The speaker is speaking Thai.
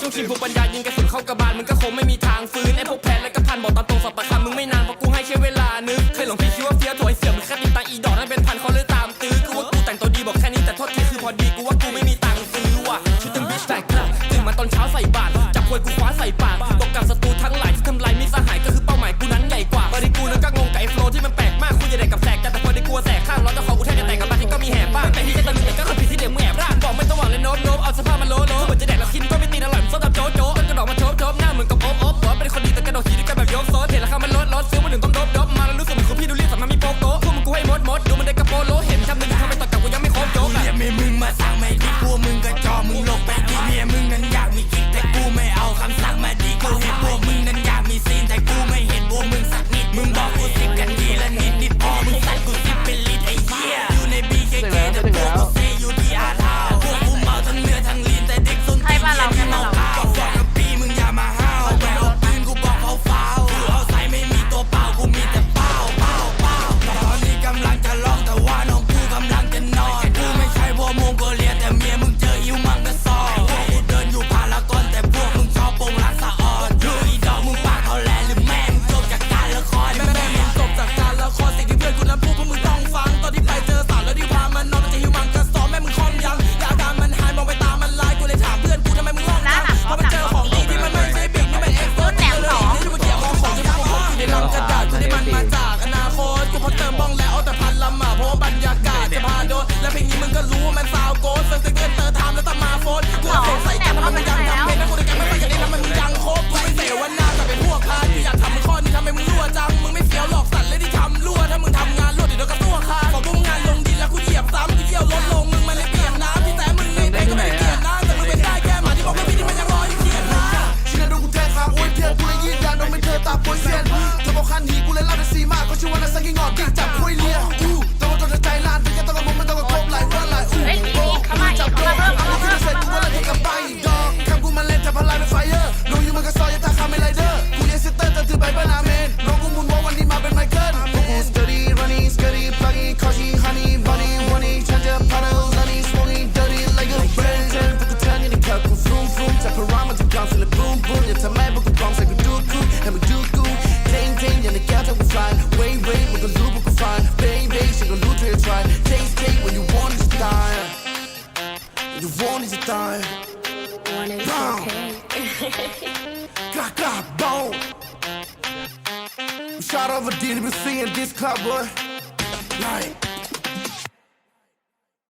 ช่วงชิงพวกปัญญายิงกระสุนเข้ากระบาลมึงก็คงไม่มีทางฟื้นไอ้พวกแพนและก็พันบอกตามตรงสอบปะคำมึงไม่นานเพราะกูให้ใช้เวลานึกเคยหลงพี่คิดว่าเฟี้ยวถอยเสียมึงแค่ติดตาอีดอกนั่นเป็นพันเขาเลยตามตื้อกูว่ากูแต่งตัวดีบอกแค่นี้แต่โทษทีคือพอดีกูว่ากูไม่มีตังค์ซื้อว่ะชุดตึงบิชแตกตื่นมาตอนเช้าใส่บาตรจับควยกูคว้าใส่ปากตกกับศัตรูทั้งหลาย got boom. Glock, glock, boom. Shot over DMC seeing this club, boy. Like.